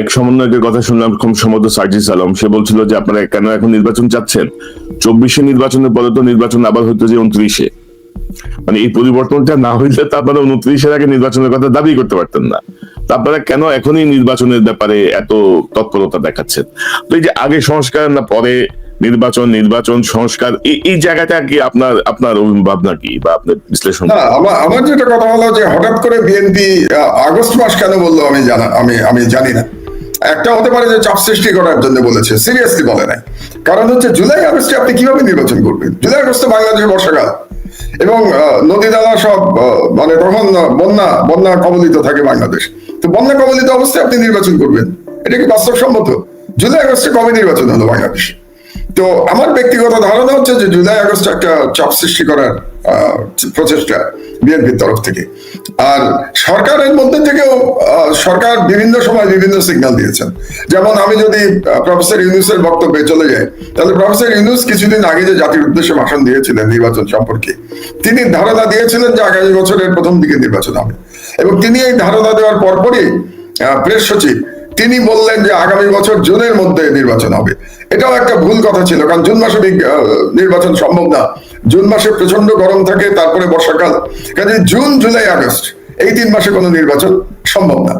এক সমন্বয়কের কথা শুনলাম, খুব সম্ভবত সার্জিস আলম। সে বলছিল যে, আপনারা কেন এখন নির্বাচন চাচ্ছেন? চব্বিশে নির্বাচনের পরে তো নির্বাচন আবার হইতে যে উনত্রিশে। মানে এই পরিবর্তনটা না হইলে তো আপনারা উনত্রিশের আগে নির্বাচনের কথা দাবি করতে পারতেন না। তারপরে কেন এখনই নির্বাচনের ব্যাপারে এত তৎপরতা দেখাচ্ছেন? তো এই যে আগে সংস্কার না, পরে নির্বাচন নির্বাচন, সংস্কার, এই জায়গাটা কি আপনার আপনার ভাবনা কি বা আপনার বিশ্লেষণ আমার যেটা কথা হলো যে হঠাৎ করে বিএনপি আগস্ট মাস কেন বলল আমি জানা, আমি আমি জানি না। একটা হতে পারে যে চাপ সৃষ্টি করার জন্য বলেছে, সিরিয়াসলি বলে নাই। কারণ হচ্ছে জুলাই আগস্টে আপনি কীভাবে নির্বাচন করবেন? জুলাই আগস্টে বাংলাদেশের বর্ষাকাল। এবং নদী নালা সব মানে তখন বন্যা বন্যা কবলিত থাকে বাংলাদেশ। তো বন্যা কবলিত অবস্থায় আপনি নির্বাচন করবেন। এটা কি বাস্তবসম্মত? জুলাই আগস্টে কবে নির্বাচন হলো বাংলাদেশ? তো আমার ব্যক্তিগত ধারণা হচ্ছে যে জুলাই আগস্ট একটা চাপ সৃষ্টি করার প্রচেষ্টা বিএনপির তরফ থেকে। আর সরকারের মধ্যে থেকেও সরকার বিভিন্ন সময় বিভিন্ন সিগন্যাল দিয়েছেন। যেমন আমি যদি প্রফেসর ইউনুসের বক্তব্যে চলে যাই, তাহলে প্রফেসর ইউনুস কিছুদিন আগে যে জাতির উদ্দেশ্যে ভাষণ দিয়েছিলেন নির্বাচন সম্পর্কে, তিনি ধারণা দিয়েছিলেন যে আগামী বছরের প্রথম দিকে নির্বাচন হবে। এবং তিনি এই ধারণা দেওয়ার পরপরই প্রেস সচিব তিনি বললেন যে আগামী বছর জুনের মধ্যে নির্বাচন হবে। এটাও একটা ভুল কথা ছিল, কারণ জুন মাসে নির্বাচন সম্ভব না। জুন মাসে প্রচণ্ড গরম থাকে, তারপরে বর্ষাকাল। কাজে জুন, জুলাই, আগস্ট, এই তিন মাসে কোনো নির্বাচন সম্ভব না।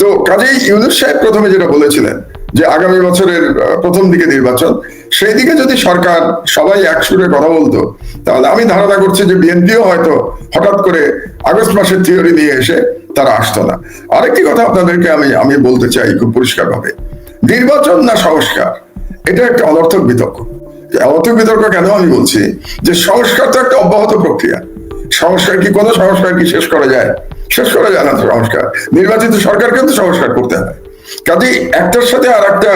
তো কাজেই ইউনুস সাহেব প্রথমে যেটা বলেছিলেন, যে আগামী বছরের প্রথম দিকে নির্বাচন, সেই দিকে যদি সরকার সবাই একসুরে কথা বলতো, তাহলে আমি ধারণা করছি যে বিএনপিও হয়তো হঠাৎ করে আগস্ট মাসের থিওরি নিয়ে এসে তারা আসতো না। আরেকটি কথা আপনাদেরকে আমি আমি বলতে চাই খুব পরিষ্কার ভাবে নির্বাচন না সংস্কার? এটা একটা অনর্থক বিতর্ক। অনর্থক বিতর্ক কেন আমি বলছি? যে সংস্কার তো একটা অব্যাহত প্রক্রিয়া। সংস্কার কি, কোনো সংস্কার কি শেষ করা যায়? শেষ করা যায় না সংস্কার। নির্বাচিত সরকার কিন্তু সংস্কার করতে হয় কাজে একটার সাথে আর একটা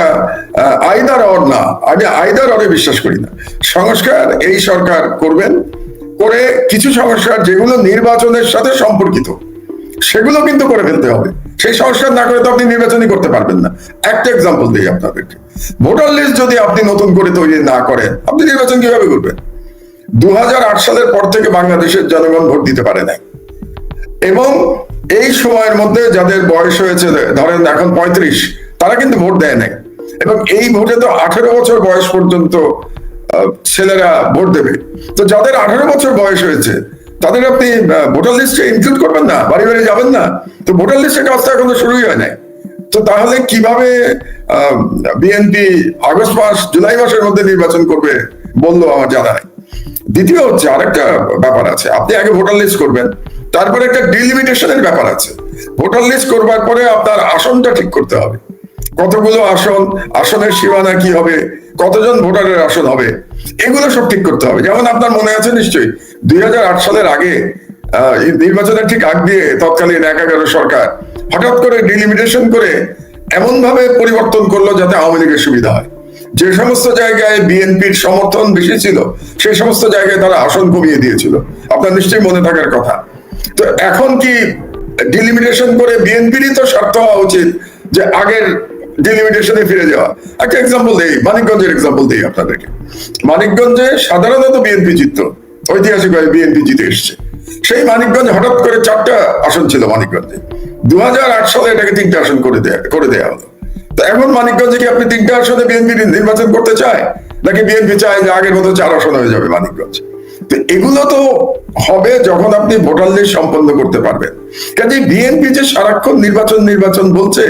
আইদার অর না। আমি আইদার অরে বিশ্বাস করি না। সংস্কার এই সরকার করবেন, করে কিছু সংস্কার যেগুলো নির্বাচনের সাথে সম্পর্কিত। সেগুলো কিন্তু করে ফেলতে হবে। সেই সংস্কার না করে তো আপনি নির্বাচনই করতে পারবেন না। একটা এক্সাম্পল দিই আপনাদেরকে। ভোটার লিস্ট যদি আপনি নতুন করে তৈরি না করেন, আপনি নির্বাচন কীভাবে করবেন? দু সালের পর থেকে বাংলাদেশের জনগণ ভোট দিতে পারে নাই। এবং এই সময়ের মধ্যে যাদের বয়স হয়েছে, ধরেন এখন পঁয়ত্রিশ, তারা কিন্তু ভোট দেয় নাই। এবং এই ভোটে তো আঠেরো বছর বয়স পর্যন্ত ছেলেরা ভোট দেবে। তো যাদের আঠেরো বছর বয়স হয়েছে তাদের আপনি ভোটার লিস্টে ইনক্লুড করবেন না, বাড়ি বাড়ি যাবেন না, তো ভোটার লিস্টের কাজটা এখনও শুরুই হয় নাই। তো তাহলে কীভাবে বিএনপি আগস্ট মাস, জুলাই মাসের মধ্যে নির্বাচন করবে বলল আমার জানা নাই। দ্বিতীয় হচ্ছে আরেকটা ব্যাপার আছে, আপনি আগে ভোটার লিস্ট করবেন, তারপরে একটা ডিলিমিটেশনের ব্যাপার আছে। ভোটার লিস্ট করবার পরে আপনার আসনটা ঠিক করতে হবে। কতগুলো আসন, আসনের সীমানা কি হবে, কতজন ভোটারের আসন হবে, এগুলো সব ঠিক করতে হবে। যেমন আপনার মনে আছে নিশ্চয়ই, দুই সালের আগে নির্বাচনের ঠিক আগ দিয়ে তৎকালীন এক এগারো সরকার হঠাৎ করে ডিলিমিটেশন করে এমন ভাবে পরিবর্তন করল যাতে আওয়ামী লীগের সুবিধা হয়। যে সমস্ত জায়গায় বিএনপির সমর্থন বেশি ছিল, সেই সমস্ত জায়গায় তারা আসন কমিয়ে দিয়েছিল। আপনার নিশ্চয়ই মনে থাকার কথা। তো এখন কি ডিলিমিটেশন করে বিএনপিরই তো স্বার্থ হওয়া উচিত যে আগের ডিলিমিটেশনে ফিরে যাওয়া। একটা এক্সাম্পল দেই, মানিকগঞ্জের এক্সাম্পল দেই আপনাদেরকে। মানিকগঞ্জে সাধারণত বিএনপি জিতত ঐতিহাসিকভাবে বিএনপি জিতে এসছে। সেই মানিকগঞ্জ হঠাৎ করে চারটা আসন ছিল মানিকগঞ্জে। দু হাজার আট সালে এটাকে তিনটা আসন করে দেয়া করে দেয়া হলো। তো এখন মানিকগঞ্জে কি আপনি তিনটা আসনে বিএনপি নির্বাচন করতে চায়? নাকি বিএনপি চায় যে আগের মতো চার আসন হয়ে যাবে মানিকগঞ্জ? এগুলো তো হবে যখন আপনি ভোটার লিস্ট সম্পন্ন করতে পারবেন। কাজে বিএনপি যে সারাক্ষণ নির্বাচন নির্বাচন বলছে,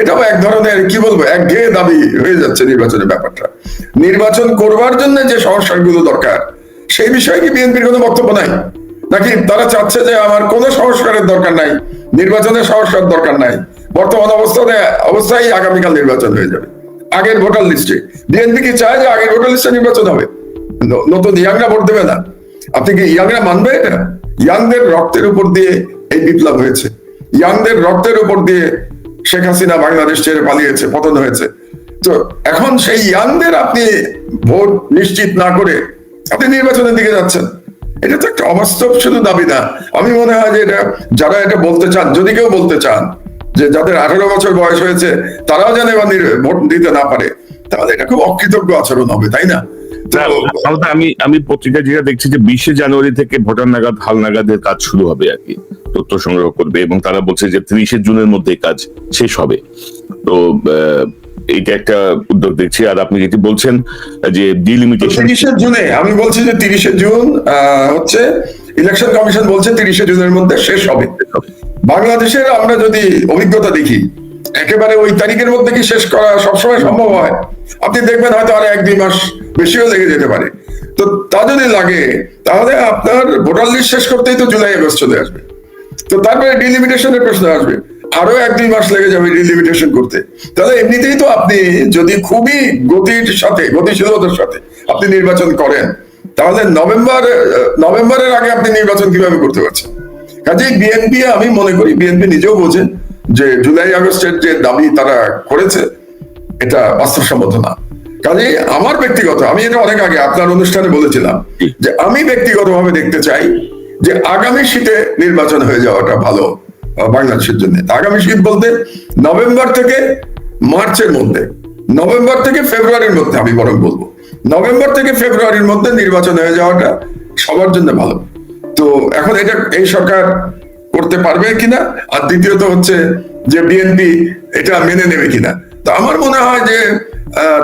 এটাও এক ধরনের, কি বলব, এক ঘেয়ে দাবি হয়ে যাচ্ছে নির্বাচনের ব্যাপারটা। নির্বাচন করবার জন্য যে সংস্কারগুলো দরকার, সেই বিষয়ে কি বিএনপির কোনো বক্তব্য নাই? নাকি তারা চাচ্ছে যে আমার কোনো সংস্কারের দরকার নাই, নির্বাচনের সংস্কার দরকার নাই। বর্তমান অবস্থানে অবস্থায় আগামীকাল নির্বাচন হয়ে যাবে। আগের ভোটার লিস্টে। বিএনপি কি চায় যে আগের ভোটার লিস্টে নির্বাচন হবে? নতুন ইয়াংরা ভোট দেবে না। আপনি কি ইয়াংরা মানবে এটা? ইয়াংদের রক্তের উপর দিয়ে এই বিপ্লব হয়েছে। ইয়াংদের রক্তের উপর দিয়ে শেখ হাসিনা বাংলাদেশ ছেড়ে পালিয়েছে, পতন হয়েছে। তো এখন সেই ইয়াংদের আপনি ভোট নিশ্চিত না করে আপনি নির্বাচনের দিকে যাচ্ছেন। এটা তো একটা অবাস্তব শুধু দাবি না। আমি মনে হয় যে এটা, যারা এটা বলতে চান, যদি কেউ বলতে চান যে যাদের আঠারো বছর বয়স হয়েছে, তারাও যেন এবার ভোট দিতে না পারে, তাহলে এটা খুব অকৃতজ্ঞ আচরণ হবে, তাই না? আমি আমি পত্রিকা যেটা দেখছি যে বিশে জানুয়ারি থেকে ভোটার নাগাদ হাল নাগাদের কাজ শুরু হবে আর কি তথ্য সংগ্রহ করবে এবং তারা বলছে যে ত্রিশে জুনের মধ্যে কাজ শেষ হবে। তো এইটা একটা উদ্যোগ দেখছি। আর আপনি যেটি বলছেন যে ডিলিমিটেশন তিরিশে জুনে আমি বলছি যে তিরিশে জুন হচ্ছে ইলেকশন কমিশন বলছে তিরিশে জুনের মধ্যে শেষ হবে। বাংলাদেশের আমরা যদি অভিজ্ঞতা দেখি একেবারে ওই তারিখের মধ্যে কি শেষ করা সবসময় সম্ভব হয়? আপনি দেখবেন হয়তো আর এক, দুই মাস বেশিও লেগে যেতে পারে। তো তা যদি লাগে, তাহলে আপনার ভোটার লিস্ট শেষ করতেই তো জুলাই, আগস্ট চলে আসবে। তো তারপরে ডিলিমিটেশনের প্রশ্ন আসবে। আরও এক, দুই মাস লেগে যাবে ডিলিমিটেশন করতে। তাহলে এমনিতেই তো আপনি যদি খুবই গতির সাথে, গতিশীলতার সাথে আপনি নির্বাচন করেন, তাহলে নভেম্বর, নভেম্বরের আগে আপনি নির্বাচন কীভাবে করতে পারছেন? কাজেই বিএনপি, আমি মনে করি, বিএনপি নিজেও বোঝেন যে জুলাই, আগস্টের যে দাবি তারা করেছে এটা বাস্তবসম্মত না। কাজে আমার ব্যক্তিগত, আমি এটা অনেক আগে আপনার অনুষ্ঠানে বলেছিলাম যে আমি ব্যক্তিগতভাবে দেখতে চাই যে আগামী শীতে নির্বাচন হয়ে যাওয়াটা ভালো বাংলাদেশের জন্য। আগামী শীত বলতে নভেম্বর থেকে মার্চের মধ্যে, নভেম্বর থেকে ফেব্রুয়ারির মধ্যে আমি বরং বলব। নভেম্বর থেকে ফেব্রুয়ারির মধ্যে নির্বাচন হয়ে যাওয়াটা সবার জন্য ভালো। তো এখন এটা এই সরকার করতে পারবে কিনা? আর দ্বিতীয়ত হচ্ছে যে বিএনপি এটা মেনে নেবে কিনা? তো আমার মনে হয় যে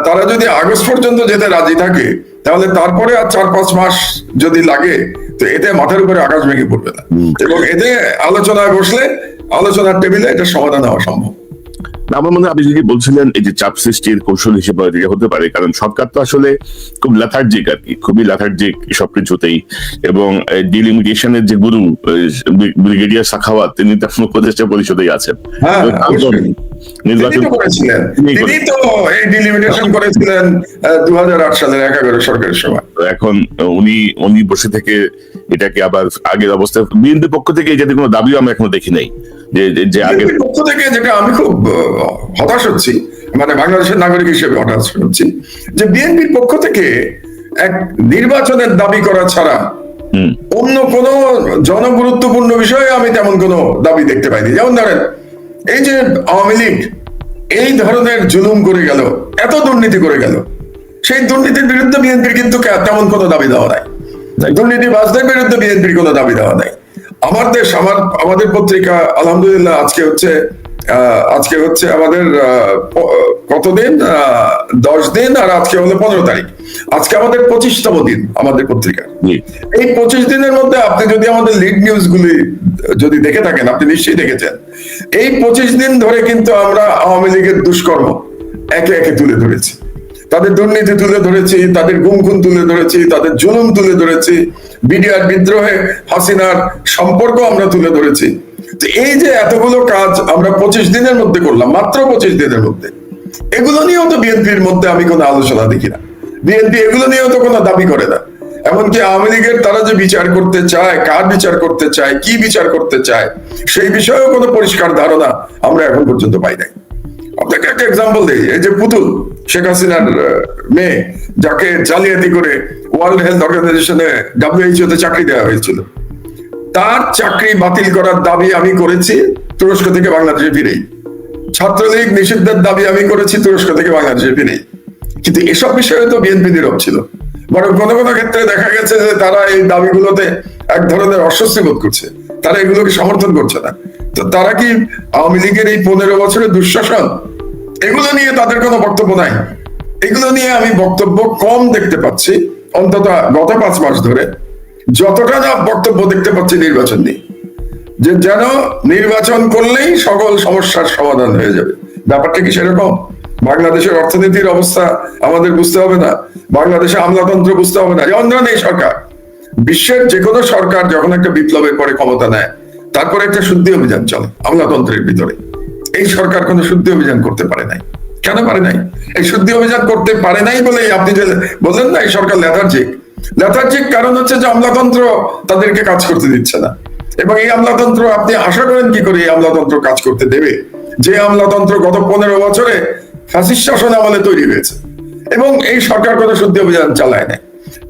তারা যদি আগস্ট পর্যন্ত যেতে রাজি থাকে তাহলে তারপরে আর চার পাঁচ মাস যদি লাগে তো এতে মাথার উপরে আকাশ ভেঙে পড়বে না। এবং এতে আলোচনায় বসলে আলোচনার টেবিলে এটা সমাধান হওয়া সম্ভব। আমার মনে হয় আপনি যদি বলছিলেন এই যে চাপ সৃষ্টির কৌশল হিসেবে এটা হতে পারে কারণ সরকার তো আসলে খুব লেথার্জিক আর কি খুবই লেথার্জিক সবকিছুতেই এবং ডিলিমিটেশনের যে গুরু ব্রিগেডিয়ার সাখাওয়াত তিনি তো উপদেষ্টা পরিষদেই আছেন। হ্যাঁ। নির্বাচন করেছিলেন। তিনি তিনি তো এই ডিলিমিটেশন করেছিলেন দু সালের এক সরকারের সময় এখন উনি উনি বসে থেকে এটাকে আবার আগের অবস্থায় বিএনপির পক্ষ থেকে এই কোনো দাবিও আমরা এখনও দেখি নাই। যে যে- যে পক্ষ থেকে যেটা আমি খুব হতাশ হচ্ছি মানে বাংলাদেশের নাগরিক হিসেবে হতাশ হচ্ছি যে বিএনপির পক্ষ থেকে এক নির্বাচনের দাবি করা ছাড়া অন্য কোন জনগুরুত্বপূর্ণ বিষয়ে আমি তেমন কোনো দাবি দেখতে পাইনি। যেমন ধরেন এই যে আওয়ামী লীগ এই ধরনের জুলুম করে গেল এত দুর্নীতি করে গেল। সেই দুর্নীতির বিরুদ্ধে বিএনপির কিন্তু তেমন কোনো দাবি দেওয়া নাই। দুর্নীতি দুর্নীতিবাজদের বিরুদ্ধে বিএনপির কোনো দাবি দেওয়া নাই। আমার দেশ আমার আমাদের পত্রিকা আলহামদুলিল্লাহ আজকে হচ্ছে আজকে হচ্ছে আমাদের কতদিন? দশ দিন আর আজকে হলো পনেরো তারিখ। আজকে আমাদের পঁচিশতম দিন আমাদের পত্রিকা। এই পঁচিশ দিনের মধ্যে আপনি যদি আমাদের লিড নিউজ গুলি যদি দেখে থাকেন আপনি নিশ্চয়ই দেখেছেন। এই পঁচিশ দিন ধরে কিন্তু আমরা আওয়ামী লীগের দুষ্কর্ম একে একে তুলে ধরেছি। তাদের দুর্নীতি তুলে ধরেছি তাদের গুম খুন তুলে ধরেছি তাদের জুলুম তুলে ধরেছি বিডিআর বিদ্রোহে হাসিনার সম্পর্ক আমরা তুলে ধরেছি। এই যে এতগুলো কাজ আমরা পঁচিশ দিনের মধ্যে করলাম, মাত্র পঁচিশ দিনের মধ্যে। এগুলো নিয়েও তো বিএনপির মধ্যে আমি কোনো আলোচনা দেখি না। বিএনপি এগুলো নিয়েও তো কোনো দাবি করে না। এমনকি আওয়ামী লীগের তারা যে বিচার করতে চায়, কার বিচার করতে চায়, কি বিচার করতে চায়, সেই বিষয়েও কোনো পরিষ্কার ধারণা আমরা এখন পর্যন্ত পাই নাই। আপনাকে একটা এক্সাম্পল দিই, এই যে পুতুল, শেখ হাসিনার মেয়ে, যাকে জালিয়াতি করে ওয়ার্ল্ড হেলথ অর্গানাইজেশনে ডাব্লিউএইচও তে চাকরি দেওয়া হয়েছিল। তার চাকরি বাতিল করার দাবি আমি করেছি, তুরস্ক থেকে বাংলাদেশে ফিরেই। ছাত্রলীগ নিষিদ্ধের দাবি আমি করেছি, তুরস্ক থেকে বাংলাদেশে ফিরেই। কিন্তু এসব বিষয়ে তো বিএনপি নীরব ছিল। বরং কোনো কোনো ক্ষেত্রে দেখা গেছে যে তারা এই দাবিগুলোতে এক ধরনের অস্বস্তি বোধ করছে। তারা এগুলোকে সমর্থন করছে না। তো তারা কি আওয়ামী লীগের এই পনেরো বছরের দুঃশাসন, এগুলো নিয়ে তাদের কোনো বক্তব্য নাই? এগুলো নিয়ে আমি বক্তব্য কম দেখতে পাচ্ছি। অন্তত গত পাঁচ মাস ধরে যতটা না বক্তব্য দেখতে পাচ্ছি নির্বাচন নিয়ে, যে যেন নির্বাচন করলেই সকল সমস্যার সমাধান হয়ে যাবে। ব্যাপারটা কি সেরকম? বাংলাদেশের অর্থনীতির অবস্থা আমাদের বুঝতে হবে না বাংলাদেশে আমলাতন্ত্র বুঝতে হবে না যেমন ধরেন এই সরকার। বিশ্বের যে কোনো সরকার যখন একটা বিপ্লবের পরে ক্ষমতা নেয়, তারপরে একটা শুদ্ধি অভিযান চলে, আমলাতন্ত্রের ভিতরে। এই সরকার কোনো শুদ্ধি অভিযান করতে পারে নাই। কেন পারে নাই? এই শুদ্ধি অভিযান করতে পারে নাই বলে আপনি যে বললেন না, এই সরকার লেথার্জিক লেথার্জিক কারণ হচ্ছে যে আমলাতন্ত্র তাদেরকে কাজ করতে দিচ্ছে না। এবং এই আমলাতন্ত্র, আপনি আশা করেন কি করে এই আমলাতন্ত্র কাজ করতে দেবে? যে আমলাতন্ত্র গত পনেরো বছরে ফ্যাসিস্ট শাসন আমলে তৈরি হয়েছে। এবং এই সরকার কোনো শুদ্ধি অভিযান চালায় নাই।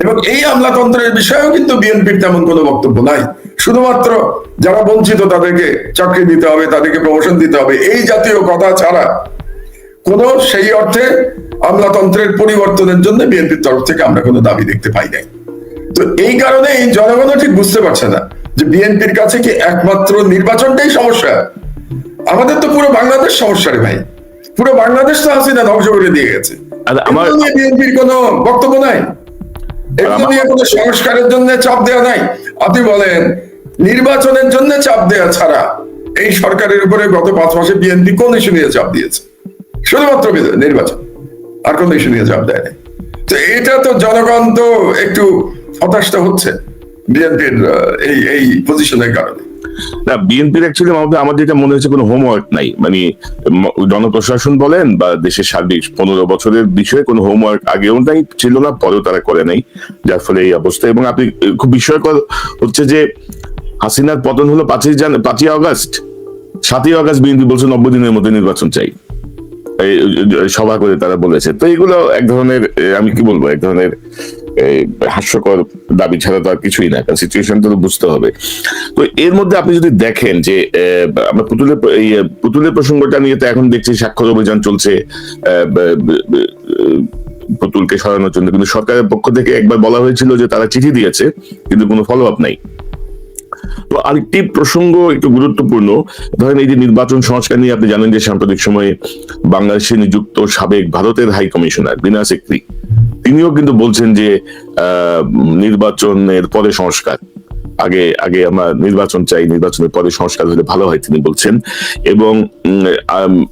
এবং এই আমলাতন্ত্রের বিষয়েও কিন্তু বিএনপির তেমন কোনো বক্তব্য নাই। শুধুমাত্র যারা বঞ্চিত তাদেরকে চাকরি দিতে হবে, তাদেরকে প্রমোশন দিতে হবে, এই জাতীয় কথা ছাড়া কোন সেই অর্থে আমলাতন্ত্রের পরিবর্তনের জন্য বিএনপির তরফ থেকে আমরা কোনো দাবি দেখতে পাই নাই। তো এই কারণে এই জনগণও ঠিক বুঝতে পারছে না যে বিএনপির কাছে কি একমাত্র নির্বাচনটাই সমস্যা। আমাদের তো পুরো বাংলাদেশ সমস্যা রে ভাই। পুরো বাংলাদেশ তো হাসিনা ধ্বংস করে দিয়ে গেছে। আমার বিএনপির কোনো বক্তব্য নাই। এগুলো নিয়ে কোনো সংস্কারের জন্য চাপ দেওয়া নাই। আপনি বলেন নির্বাচনের জন্য চাপ দেওয়া ছাড়া এই সরকারের উপরে গত পাঁচ মাসে বিএনপি কোন ইস্যু নিয়ে চাপ দিয়েছে? শুধুমাত্র নির্বাচন। নিয়ে চাপ তো এটা তো জনগণ তো একটু হচ্ছে বিএনপির এই এই পজিশনের কারণে। না, বিএনপির অ্যাকচুয়ালি আমার যেটা মনে হচ্ছে কোনো হোমওয়ার্ক নাই। মানে জনপ্রশাসন বলেন বা দেশের সার্বিক পনেরো বছরের বিষয়ে কোনো হোমওয়ার্ক আগেও নাই, ছিল না, পরেও তারা করে নাই, যার ফলে এই অবস্থা। এবং আপনি খুব বিস্ময়কর হচ্ছে যে হাসিনার পতন হলো পাঁচই জান পাঁচই আগস্ট। সাতই আগস্ট বিএনপি বলছে নব্বই দিনের মধ্যে নির্বাচন চাই। সভা করে তারা বলেছে। তো এগুলো এক ধরনের আমি কি বলব, এক ধরনের হাস্যকর দাবি ছাড়া তো আর কিছুই না, কারণ সিচুয়েশন তো বুঝতে হবে। তো এর মধ্যে আপনি যদি দেখেন যে আমরা পুতুলের এই পুতুলের প্রসঙ্গটা নিয়ে তো এখন দেখছি স্বাক্ষর অভিযান চলছে পুতুলকে সরানোর জন্য। কিন্তু সরকারের পক্ষ থেকে একবার বলা হয়েছিল যে তারা চিঠি দিয়েছে, কিন্তু কোনো ফলো আপ নাই। তো আরেকটি প্রসঙ্গ একটু গুরুত্বপূর্ণ। ধরেন এই যে নির্বাচন সংস্কার নিয়ে আপনি জানেন যে সাম্প্রতিক সময়ে বাংলাদেশে নিযুক্ত সাবেক ভারতের হাই কমিশনার বিনা সিকরি, তিনিও কিন্তু বলছেন যে নির্বাচনের পরে সংস্কার। আগে আগে আমরা নির্বাচন চাই, নির্বাচনের পরে সংস্কার হলে ভালো হয় তিনি বলছেন। এবং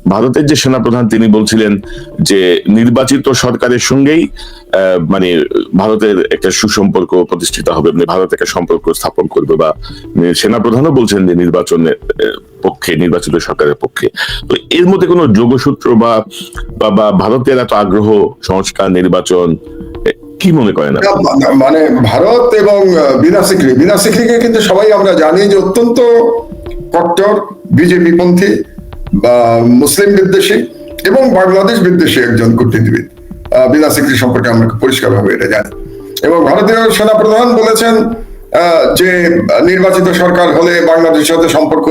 ভারতের যে সেনাপ্রধান তিনি বলছিলেন যে নির্বাচিত সরকারের সঙ্গেই মানে ভারতের একটা সুসম্পর্ক প্রতিষ্ঠিত হবে মানে ভারত একটা সম্পর্ক স্থাপন করবে বা সেনাপ্রধানও বলছেন যে নির্বাচনের পক্ষে, নির্বাচিত সরকারের পক্ষে। তো এর মধ্যে কোনো যোগসূত্র বা, বা- ভারতের এত আগ্রহ সংস্কার, নির্বাচন কি মনে করেন মানে ভারত এবং বিনা সিকরি, বিনা সিকরিকে কিন্তু সবাই আমরা জানি যে অত্যন্ত কট্টর বিজেপি পন্থী বা মুসলিম বিদ্বেষী এবং বাংলাদেশ বিদ্বেষী একজন কূটনীতিবিদ। বিনা সিকরি সম্পর্কে আমরা পরিষ্কার ভাবে এটা জানি। এবং ভারতীয় সেনাপ্রধান বলেছেন যে নির্বাচিত সরকার হলে বাংলাদেশের সাথে সম্পর্ক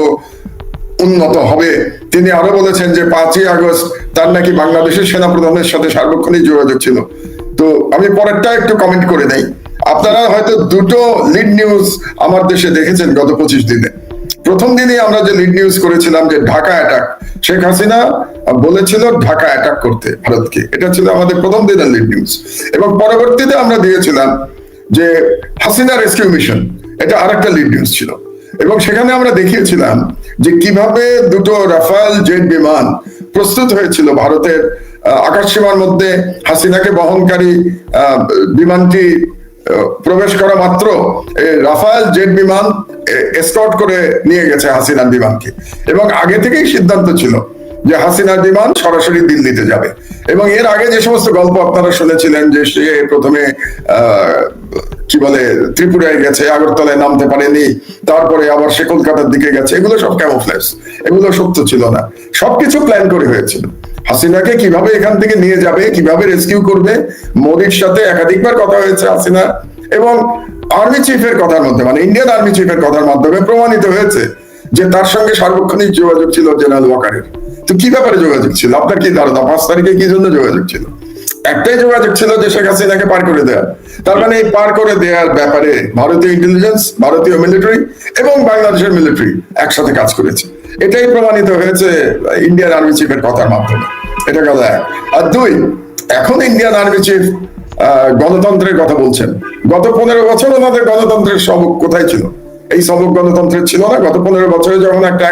উন্নত হবে। তিনি আরও বলেছেন যে পাঁচই আগস্ট তার নাকি বাংলাদেশের সেনাপ্রধানের সাথে সার্বক্ষণিক যোগাযোগ ছিল। তো আমি পরেরটা একটু কমেন্ট করে নেই। আপনারা হয়তো দুটো লিড নিউজ আমার দেশে দেখেছেন গত পঁচিশ দিনে। প্রথম দিনে আমরা যে লিড নিউজ করেছিলাম যে ঢাকা অ্যাটাক শেখ হাসিনা বলেছিল ঢাকা অ্যাটাক করতে ভারতকে। এটা ছিল আমাদের প্রথম দিনের লিড নিউজ এবং পরবর্তীতে আমরা দিয়েছিলাম যে হাসিনা রেস্কিউ মিশন এটা আরেকটা লিড নিউজ ছিল। এবং সেখানে আমরা দেখিয়েছিলাম যে কীভাবে দুটো রাফাল জেট বিমান প্রস্তুত হয়েছিল ভারতের আকাশ সীমার মধ্যে হাসিনাকে বহনকারী বিমানটি প্রবেশ করা মাত্র রাফাল জেট বিমান এসকর্ট করে নিয়ে গেছে হাসিনার বিমানকে। এবং আগে থেকেই সিদ্ধান্ত ছিল যে হাসিনার বিমান সরাসরি দিল্লিতে যাবে। এবং এর আগে যে সমস্ত গল্প আপনারা শুনেছিলেন যে সে প্রথমে কি বলে, ত্রিপুরায় গেছে, আগরতলায় নামতে পারেনি, তারপরে আবার সে কলকাতার দিকে গেছে, এগুলো সব ক্যামোফ্লেজ এগুলো সত্য ছিল না। সবকিছু প্ল্যান করে হয়েছিল। হাসিনাকে কীভাবে এখান থেকে নিয়ে যাবে, কীভাবে রেস্কিউ করবে? মোদির সাথে একাধিকবার কথা হয়েছে হাসিনা। এবং আর্মি চিফের কথার মধ্যে মানে ইন্ডিয়ান আর্মি চিফের কথার মাধ্যমে প্রমাণিত হয়েছে যে তার সঙ্গে সার্বক্ষণিক যোগাযোগ ছিল জেনারেল ওয়াকারের তো কি ব্যাপারে যোগাযোগ ছিল? আপনার কি ধারণা? পাঁচ তারিখে কি জন্য যোগাযোগ ছিল? একটাই যোগাযোগ ছিল যে শেখ হাসিনাকে পার করে দেওয়া তার মানে এই পার করে দেওয়ার ব্যাপারে ভারতীয় ইন্টেলিজেন্স ভারতীয় মিলিটারি এবং বাংলাদেশের মিলিটারি একসাথে কাজ করেছে। এটাই প্রমাণিত হয়েছে ইন্ডিয়ান আর্মি চিফের কথার মাধ্যমে। এটা কথা আর দুই, এখন ইন্ডিয়ান আর্মি চিফ গণতন্ত্রের কথা বলছেন। গত পনেরো বছর ওনাদের গণতন্ত্রের সবক কোথায় ছিল? এই সবক গণতন্ত্রের ছিল না। গত পনেরো বছরে যখন একটা